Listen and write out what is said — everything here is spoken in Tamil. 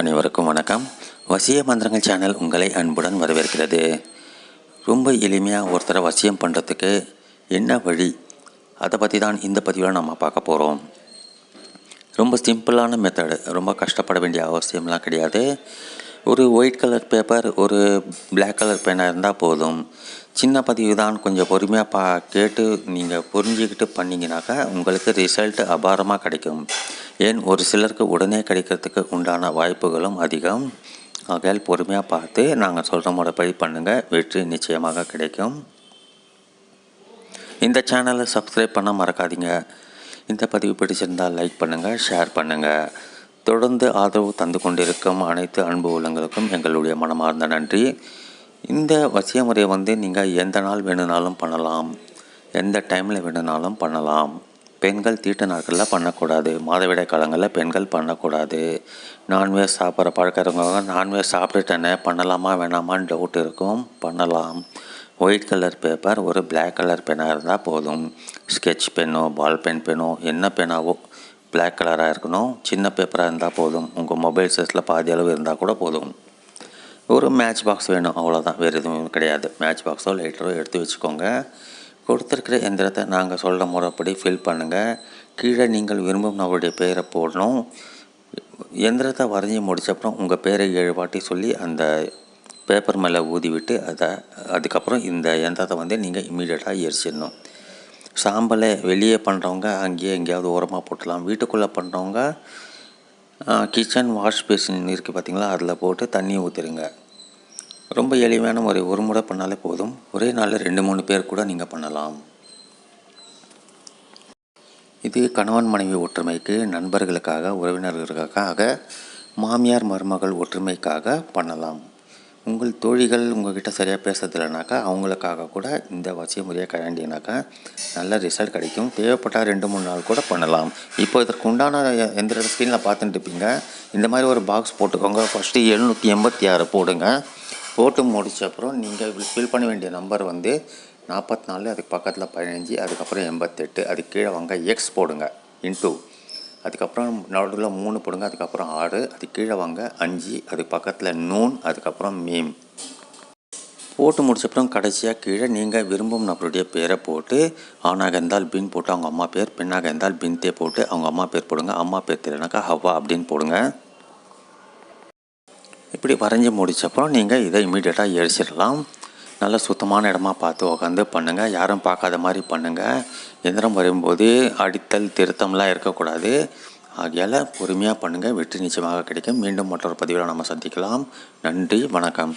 அனைவருக்கும் வணக்கம். வசிய மந்திரங்கள் சேனல் உங்களை அன்புடன் வரவேற்கிறது. ரொம்ப எளிமையாக ஒருத்தரை வசியம் பண்ணுறதுக்கு என்ன வழி? அதை பற்றி தான் இந்த பதிவில் நம்ம பார்க்க போகிறோம் ரொம்ப சிம்பிளான மெத்தடு ரொம்ப கஷ்டப்பட வேண்டிய அவசியம்லாம் கிடையாது. ஒரு ஒயிட் கலர் பேப்பர் ஒரு பிளாக் கலர் பேனாக இருந்தால் போதும். சின்ன பதிவு தான் கொஞ்சம் பொறுமையாக பா கேட்டு நீங்கள் புரிஞ்சுக்கிட்டு பண்ணிங்கனாக்கா உங்களுக்கு ரிசல்ட் அபாரமாக கிடைக்கும். ஏன் ஒரு சிலருக்கு உடனே கிடைக்கிறதுக்கு உண்டான வாய்ப்புகளும் அதிகம். ஆகையால் பொறுமையாக பார்த்து நாங்கள் சொல்கிற முறைப்படி பண்ணுங்கள் வெற்றி நிச்சயமாக கிடைக்கும். இந்த சேனலை சப்ஸ்கிரைப் பண்ண மறக்காதீங்க. இந்த பதிவு பிடிச்சிருந்தால் லைக் பண்ணுங்கள் ஷேர் பண்ணுங்கள் தொடர்ந்து ஆதரவு தந்து கொண்டிருக்கும் அனைத்து அன்பு உள்ளங்களுக்கும் எங்களுடைய மனமார்ந்த நன்றி. இந்த வசிய முறையை வந்து நீங்கள் எந்த நாள் வேணுனாலும் பண்ணலாம். எந்த டைமில் வேணுனாலும் பண்ணலாம். பெண்கள் தீட்டு நாட்களில் பண்ணக்கூடாது. மாதவிடாய் காலங்களில் பெண்கள் பண்ணக்கூடாது. நான்வெஜ் சாப்பிட்ற பழக்கம் இருக்கவங்க நான்வெஜ் சாப்பிட்டுட்டேனே பண்ணலாமா வேணாமான்னு டவுட் இருக்கும். பண்ணலாம். ஒயிட் கலர் பேப்பர் ஒரு பிளாக் கலர் பெனாக இருந்தால் போதும். ஸ்கெட்ச் பென்னோ பால் பென் பென்னோ என்ன பெனாவோ பிளாக் கலராக இருக்கணும். சின்ன பேப்பராக இருந்தால் போதும். உங்கள் மொபைல் சைஸில் பாதி அளவு இருந்தால் கூட போதும். ஒரு மேட்ச் பாக்ஸ் வேணும். அவ்வளோதான் வேறு எதுவும் கிடையாது. மேட்ச் பாக்ஸோ லைட்டரோ எடுத்து வச்சுக்கோங்க. கொடுத்துருக்கிற எந்திரத்தை நாங்கள் சொல்கிற முறைப்படி ஃபில் பண்ணுங்கள் கீழே நீங்கள் விரும்பும் நபருடைய பெயரை போடணும். எந்திரத்தை வரைஞ்சி முடிச்சப்புறம் உங்கள் பேரை ஏழு வாட்டி சொல்லி அந்த பேப்பர் மேலே ஊதி விட்டு அதை அதுக்கப்புறம் இந்த எந்திரத்தை வந்து நீங்கள் இம்மீடியட்டாக எரிச்சிடணும். சாம்பலை வெளியே பண்ணுறவங்க அங்கேயே எங்கேயாவது ஓரமாக போட்டலாம் வீட்டுக்குள்ளே பண்ணுறவங்க கிச்சன் வாஷ் பேசின் இருக்குது பார்த்தீங்களா அதில் போட்டு தண்ணி ஊற்றிடுங்க ரொம்ப எளிமையான முறை ஒரு முறை பண்ணாலே போதும். ஒரே நாளில் ரெண்டு மூணு பேர் கூட நீங்கள் பண்ணலாம். இது கணவன் மனைவி ஒற்றுமைக்கு நண்பர்களுக்காக உறவினர்களுக்காக மாமியார் மருமகள் ஒற்றுமைக்காக பண்ணலாம். உங்கள் தோழிகள் உங்கள்கிட்ட சரியாக பேசுறதில்லைனாக்கா அவங்களுக்காக கூட இந்த வசிய முறையை கையாண்டினாக்கா நல்ல ரிசல்ட் கிடைக்கும். தேவைப்பட்டால் ரெண்டு மூணு நாள் கூட பண்ணலாம். இப்போ இதற்கு உண்டான எ- எந்திர ஸ்க்ரீனில் பார்த்துட்டு இருப்பீங்க? இந்த மாதிரி ஒரு பாக்ஸ் போட்டுக்கோங்க. ஃபஸ்ட்டு எழுநூற்றி எண்பத்தி ஆறு போடுங்க. போட்டு முடித்த அப்புறம் நீங்கள் ஃபில் பண்ண வேண்டிய நம்பர் வந்து நாற்பத்தி நாலு அதுக்கு பக்கத்தில் பதினஞ்சு அதுக்கப்புறம் எண்பத்தெட்டு அதுக்கு கீழே வாங்க எக்ஸ் போடுங்க இன்டூ அதுக்கப்புறம் நடுவில் மூணு போடுங்க அதுக்கப்புறம் ஆறு அதுக்கு கீழே வாங்க அஞ்சு அதுக்கு பக்கத்தில் நூன் அதுக்கப்புறம் மீம் போட்டு முடிச்சப்புறம் கடைசியாக கீழே நீங்கள் விரும்பும் நபருடைய பேரை போட்டு ஆணாக இருந்தால் பின் போட்டு அவங்க அம்மா பேர் பெண்ணாக இருந்தால் பின்தே போட்டு அவங்க அம்மா பேர் போடுங்க அம்மா பேர் தெரியலனாக்கா ஹவ்வா அப்படின்னு போடுங்க. இப்படி வரைஞ்சி முடித்தப்போ நீங்கள் இதை இமீடியட்டாக எரிச்சிடலாம். நல்ல சுத்தமான இடமா பார்த்து உட்காந்து பண்ணுங்கள் யாரும் பார்க்காத மாதிரி பண்ணுங்கள் எந்திரம் வரும்போது அடித்தல் திருத்தம்லாம் இருக்கக்கூடாது. ஆகையால் பொறுமையாக பண்ணுங்கள் வெற்றி நிச்சயமாக கிடைக்கும். மீண்டும் மற்றொரு பதிவில் நம்ம சந்திக்கலாம். நன்றி வணக்கம்.